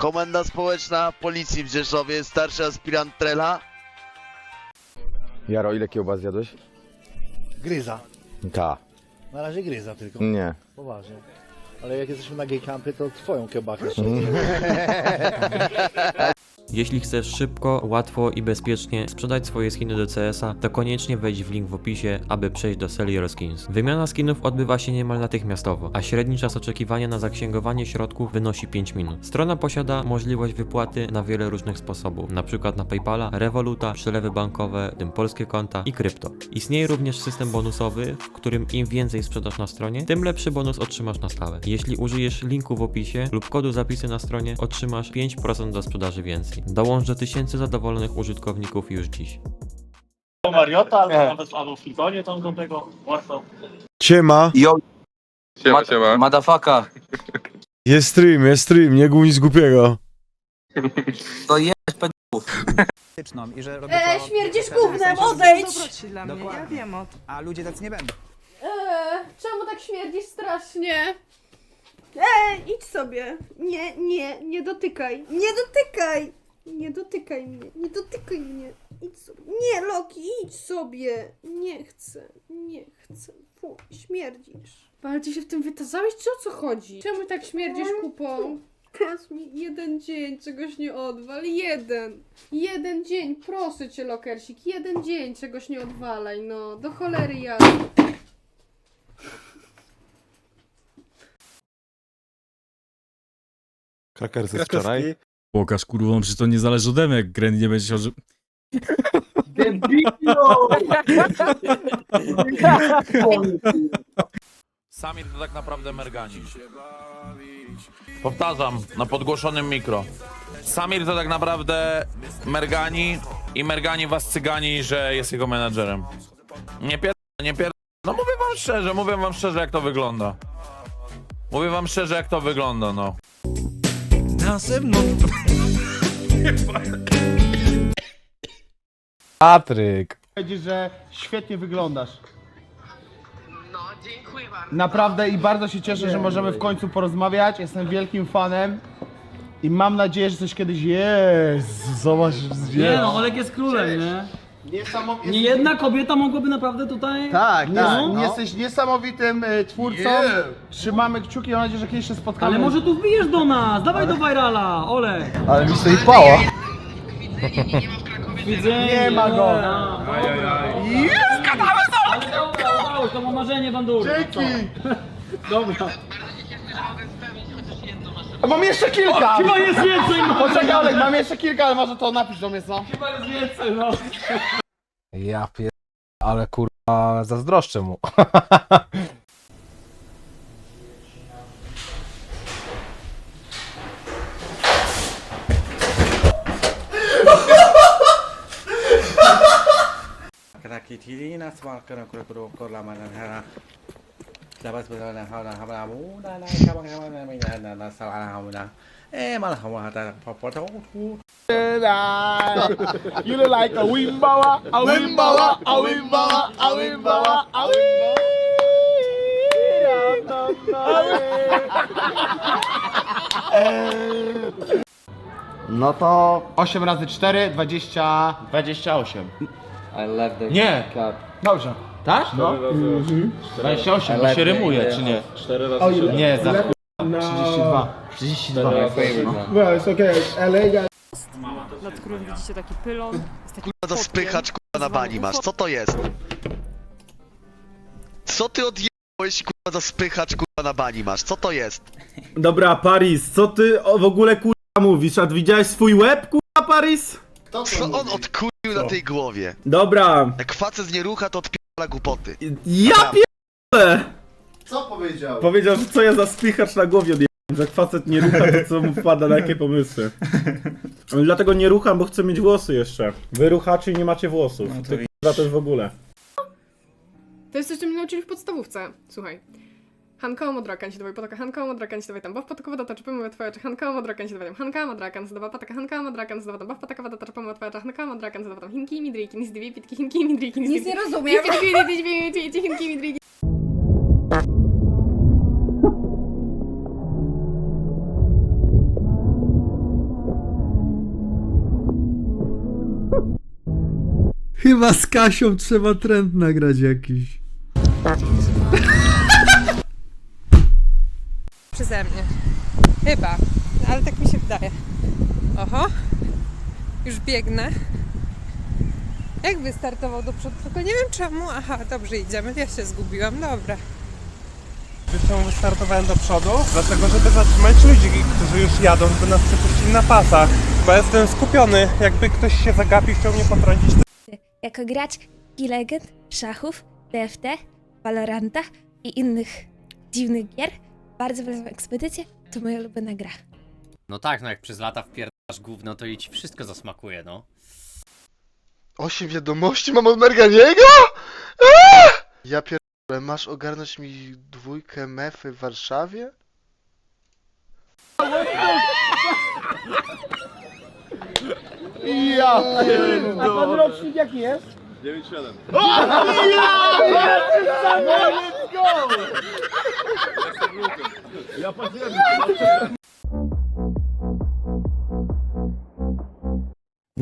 Komenda Społeczna Policji w Rzeszowie, starszy aspirant Trela. Jaro, ile kiełbas zjadłeś? Gryza. Ta. Na razie gryza tylko. Nie. Poważnie. Ale jak jesteśmy na gay campie, to twoją kiełbachę Jeśli chcesz szybko, łatwo i bezpiecznie sprzedać swoje skiny do CS-a, to koniecznie wejdź w link w opisie, aby przejść do Sell Skins. Wymiana skinów odbywa się niemal natychmiastowo, a średni czas oczekiwania na zaksięgowanie środków wynosi 5 minut. Strona posiada możliwość wypłaty na wiele różnych sposobów, np. na Paypala, Revoluta, przelewy bankowe, tym polskie konta i krypto. Istnieje również system bonusowy, w którym im więcej sprzedasz na stronie, tym lepszy bonus otrzymasz na stałe. Jeśli użyjesz linku w opisie lub kodu zapisy na stronie, otrzymasz 5% do sprzedaży więcej. Dołącz do tysięcy zadowolonych użytkowników już dziś. Mariota, albo nawet albo w Flizonie tam do tego łatwo. Siema, Siema, siema. Madafaka, jest stream, jest stream, nie głupi z głupiego. to jest i że robię E, to- śmierdzisz to- gównem, odejdź! dla mnie, ja wiem o A ludzie tacy nie będą. Eee, czemu tak śmierdzisz strasznie? Eee, idź sobie. Nie, nie, nie dotykaj. Nie dotykaj! Nie dotykaj mnie, nie dotykaj mnie. Idź sobie. Nie, Loki, idź sobie. Nie chcę, nie chcę. Fu, śmierdzisz. Ale ty się w tym wytazałeś, czy o co chodzi? Czemu tak śmierdzisz kupą? Teraz mi jeden dzień czegoś nie odwal. Jeden. Jeden dzień, proszę cię, Lokersik. Jeden dzień czegoś nie odwalaj, no. Do cholery ja. Krakersy z wczoraj. Pokaż kurwa, przecież to nie zależy ode mnie, jak Gren nie będzie chciał, że... Samir to tak naprawdę Mergani. Powtarzam, na podgłoszonym mikro. Samir to tak naprawdę Mergani i Mergani was cygani, że jest jego menadżerem. Nie pier... nie pier... No mówię wam szczerze, mówię wam szczerze jak to wygląda. Mówię wam szczerze jak to wygląda, no. Na zewnątrz... Patryk. Powiedzieć, że świetnie wyglądasz. No, dziękuję bardzo. Naprawdę i bardzo się cieszę, że możemy w końcu porozmawiać. Jestem wielkim fanem. I mam nadzieję, że coś kiedyś jest. Zobacz, Nie no, Olek jest królem, nie? Niesamowite. Nie jedna kobieta mogłaby naprawdę tutaj... Tak, No. tak. Jesteś niesamowitym y, twórcą. Trzymamy kciuki, mam nadzieję, że kiedyś się spotkamy. Ale może tu wbijesz do nas, dawaj do Virala, Olek. Ale mi stoi pała. Widzę. Nie ma go. Jest, gadamy za To ma marzenie bandury. Dzięki. Dobra. A Mam jeszcze kilka. Chyba jest więcej, no. Poczekaj, Olek, mam jeszcze kilka, ale może to napisz do mnie, co? Chyba jest więcej, no. Ja pier... Ale kurwa zazdroszczę mu. You look like a wimbawa, a wimbawa, a wimbawa, a wimbawa, a No to 8 razy 4, 20, 28. Nie. Dobrze. Tak? No. 28, bo się rymuje, czy nie? 4 razy Nie, za chuj. 32. 32. Nad którym widzicie taki pylon. Jest taki Kurwa, to spychacz kurwa na bani masz. Co to jest? Co ty odjebałeś kurwa za spychacz kurwa na bani masz? Co to jest? Dobra, Paris, co ty o, w ogóle kurwa mówisz? A widziałeś swój łeb kurwa, Paris? Co on odkurwił na tej głowie? Dobra. Jak facet nie rucha, to odpierdala głupoty. Ja pierdolę! Co powiedział? Powiedział, że co ja za spichacz na głowie odjebałem, że jak facet nie rucha, to co mu wpada na jakie pomysły. Dlatego nie rucham, bo chcę mieć włosy jeszcze. Wy ruchacie i nie macie włosów. Ty kurwa też w ogóle. To jest coś, co mnie nauczyli w podstawówce. Słuchaj. Hanka Modrakan się dawaj pataka, Hanka Modrakan się dawaj tam, baw pataka wada tarczy pomyła twoja, czy Hanka Modrakan się dawaj tam, Hanka Modrakan się dawaj pataka, Hanka Modrakan się dawaj tam, baw pataka wada tarczy pomyła twoja, czy Hanka Modrakan się dawaj tam, Hinki Midriki, nic dwie pitki, Hinki Midriki, nic nie rozumiem. Hinki Midriki, Chyba z Kasią trzeba trend nagrać jakiś. Przeze mnie. Chyba. Ale tak mi się wydaje. Oho. Już biegnę. Jak wystartował do przodu, tylko nie wiem czemu. Aha, dobrze idziemy. Ja się zgubiłam. Dobra. Czemu wystartowałem do przodu? Dlatego, żeby zatrzymać ludzi, którzy już jadą, żeby nas przepuścili na pasach. Bo jestem skupiony, jakby ktoś się zagapił, chciał mnie potrącić, Jako gracz legend, szachów, TFT, Valoranta i innych dziwnych gier, bardzo polecam ekspedycję. To moja ulubiona gra. No tak, no jak przez lata wpierdasz gówno, to i ci wszystko zasmakuje, no. Osiem wiadomości mam od Merganiego? Eee! Ja pierdolę, masz ogarnąć mi dwójkę mefy w Warszawie? Ja A pan rocznik jaki jest?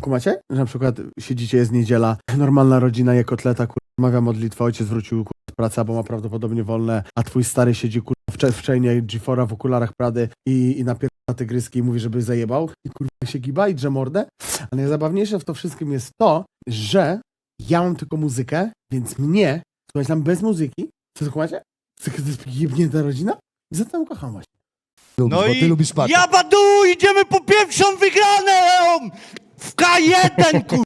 Kumacie? Że na przykład siedzicie, jest niedziela, normalna rodzina je kotleta, kur... mawia modlitwę, ojciec wrócił kur... z pracy, bo ma prawdopodobnie wolne, a twój stary siedzi kur... w, cze- w czejnie G4 w okularach Prady i, i napierdala tygryski i mówi, żeby zajebał i kurwa się giba i drze mordę. A najzabawniejsze w to wszystkim jest to, że ja mam tylko muzykę, więc mnie, słuchajcie, tam bez muzyki, co to kumacie? To jest jebnięta rodzina? I za to kocham właśnie. No i Ja badu, idziemy po pierwszą wygraną! W K1, kurwa!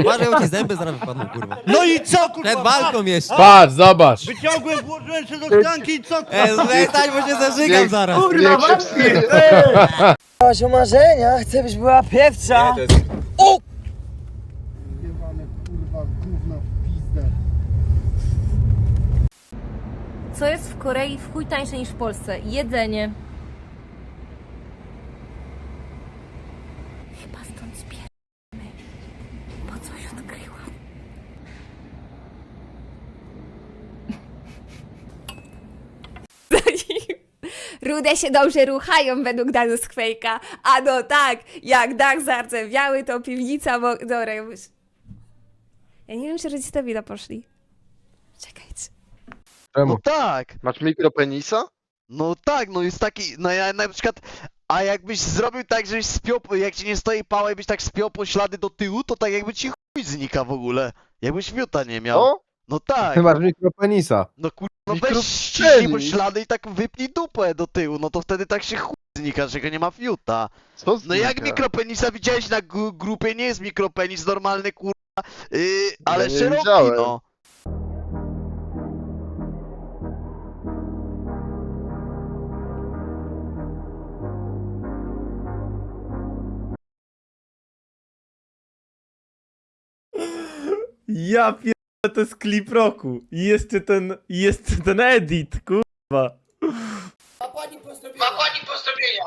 Uważaj, ci zęby zaraz wypadną, kurwa. No i co, kurwa? Przed walką jeszcze. Patrz, zobacz! Wyciągłem, włożyłem się do szklanki i co, Ej, zostań, bo się zażygam zaraz. o marzenia, chcę byś była pierwsza. Co jest w Korei w chuj tańsze niż w Polsce? Jedzenie. Chyba stąd spierdamy, bo coś odkryłam. Rude się dobrze ruchają według danych Quake'a. A no tak, jak dach zardzewiały, to piwnica... Bo... Dobra, ja. Ja nie wiem, czy rodzice poszli. Czekajcie. No tak. Masz mikropenisa? No tak, no jest taki, no ja na przykład, a jakbyś zrobił tak, żebyś spiął, jak ci nie stoi pała, jakbyś tak spiął po ślady do tyłu, to tak jakby ci chuj znika w ogóle. Jakbyś miuta nie miał. No tak. masz mikropenisa. No kur... no weź ściśnij po ślady i tak wypnij dupę do tyłu, no to wtedy tak się chuj znika, że go nie ma fiuta. No jak mikropenisa widziałeś na gru- grupie, nie jest mikropenis normalny kurwa, yy, ale szeroki no. Ja pierdolę, to jest klip roku. I jeszcze ten, i jeszcze ten edit, kurwa. Ma pani pozdrowienia.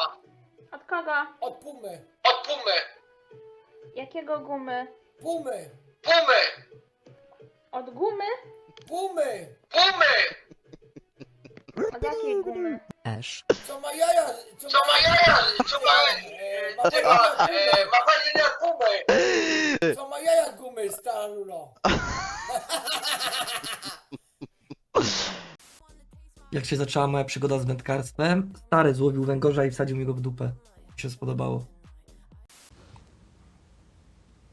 Od kogo? Od Pumy. Od Pumy. Jakiego gumy? Pumy. Pumy. Od gumy? Pumy. Pumy. Od jakiej gumy? Co ma jaja. Co, ma jaja. Co ma... E, ma pani. E, ma pani Pumy. Co ma jaja gumy, stara lulo. Jak się zaczęła moja przygoda z wędkarstwem, stary złowił węgorza i wsadził mi go w dupę. Mi się spodobało.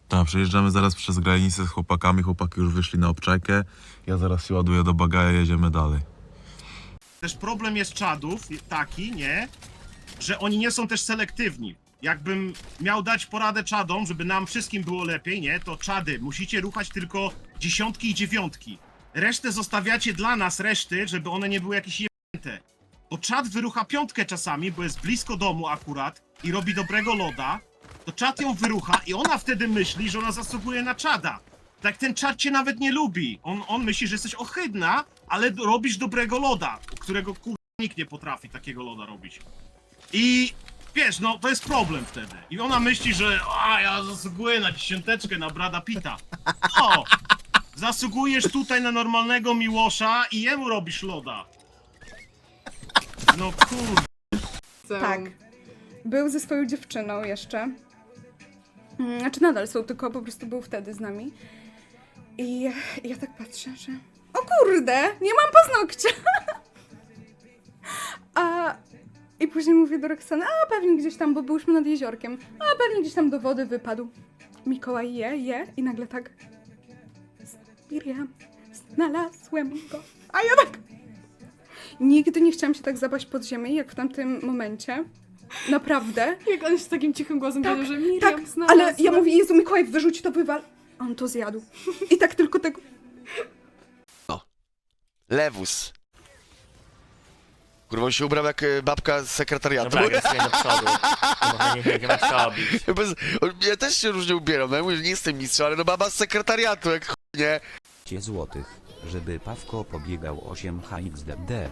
Tak, przejeżdżamy zaraz przez granicę z chłopakami, chłopaki już wyszli na obczajkę. Ja zaraz się ładuję do bagaja, jedziemy dalej. Też problem jest czadów taki, nie? Że oni nie są też selektywni. Jakbym miał dać poradę czadom, żeby nam wszystkim było lepiej, nie? To czady, musicie ruchać tylko dziesiątki i dziewiątki. Resztę zostawiacie dla nas, reszty, żeby one nie były jakieś jebnięte. Bo czad wyrucha piątkę czasami, bo jest blisko domu akurat i robi dobrego loda, to czad ją wyrucha i ona wtedy myśli, że ona zasługuje na czada. Tak ten czad cię nawet nie lubi. On, on myśli, że jesteś ohydna, ale robisz dobrego loda, którego kur... nikt nie potrafi takiego loda robić. I wiesz, no to jest problem wtedy. I ona myśli, że a ja zasługuję na dziesiąteczkę na Brada Pita. O! Zasługujesz tutaj na normalnego Miłosza i jemu robisz loda. No kur... Tak. Był ze swoją dziewczyną jeszcze. Mm, Znaczy nadal są, tylko po prostu był wtedy z nami. I ja tak patrzę, że o kurde, nie mam paznokcia. A i później mówię do Roxany, a pewnie gdzieś tam, bo byliśmy nad jeziorkiem, a pewnie gdzieś tam do wody wypadł. Mikołaj je, je i nagle tak Miriam, znalazłem go. A ja tak Nigdy nie chciałam się tak zapaść pod ziemię, jak w tamtym momencie. Naprawdę. Jak on się z takim cichym głosem Tak, powiedział, że Miriam Tak, znalazła. ale ja mówię, Jezu Mikołaj, wyrzuć to, wywal. On to zjadł. I tak tylko tego... Lewus. Kurwa, on się ubrał jak e, babka z sekretariatu. do przodu. nie co robić. Bez, on, ja też się różnie ubieram, no ja mówię, że nie jestem mistrzem, ale no baba z sekretariatu, jak chuj, nie? złotych, żeby Pawko pobiegał 8 HXDD.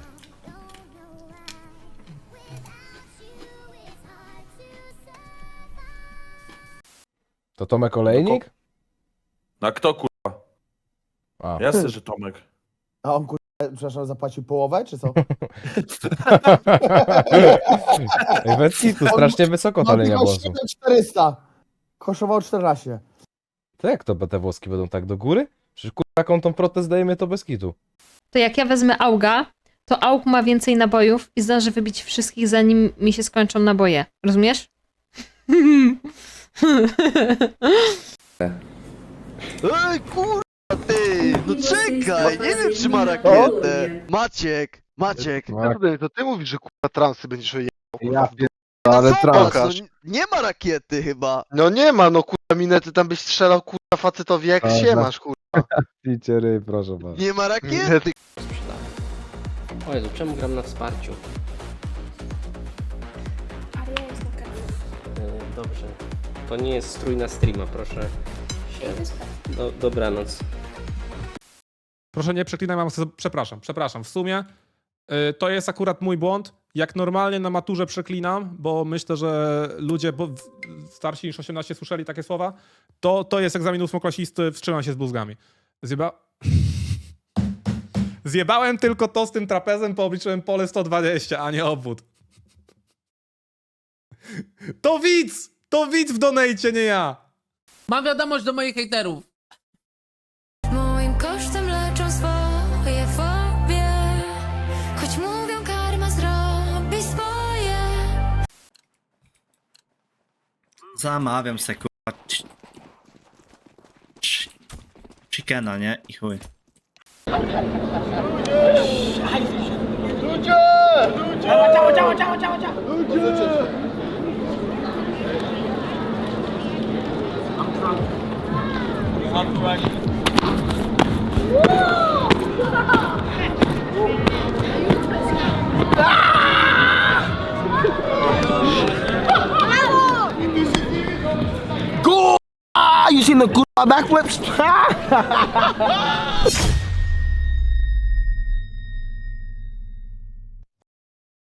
To Tomek Olejnik? A kto kurwa? A. Jasne, że Tomek. A on kur... przepraszam, zapłacił połowę, czy co? Ej, bez kitu, strasznie wysoko ta linia głosu. 400. Kosztował 14. To jak to te włoski będą tak do góry? Przecież kurwa, jaką tą protest dajemy, to bez kitu. To jak ja wezmę Auga, to Aug ma więcej nabojów i zdąży wybić wszystkich zanim mi się skończą naboje. Rozumiesz? Ej, kurwa, ty! No czekaj, nie wiem, czy ma rakietę. Maciek, Maciek. Tak. To ty mówisz, że kurwa transy będziesz je Ja Ale Zobacz, trans. no, nie ma rakiety chyba. No nie ma, no kurwa minety tam byś strzelał kurwa facetowi jak A, się za- masz kurwa. Picie ryj, proszę bardzo. Nie ma rakiety. O Jezu, czemu gram na wsparciu? E, Dobrze. To nie jest strój na streama, proszę. Do, dobranoc. Proszę nie przeklinaj, mam, przepraszam, przepraszam. W sumie y, to jest akurat mój błąd. Jak normalnie na maturze przeklinam, bo myślę, że ludzie bo starsi niż 18 słyszeli takie słowa, to, to jest egzamin ósmoklasisty, wstrzymam się z bluzgami. Zjeba... Zjebałem tylko to z tym trapezem, bo obliczyłem pole 120, a nie obwód. To widz! To widz w donejcie, nie ja! Mam wiadomość do moich hejterów. Moim kosztem leczą swoje fobie. Choć mówią, karma zrobi swoje. Zamawiam se kurwa ch- ch- chickena, nie? I chuj. Ah, you seen the kurwa backflips?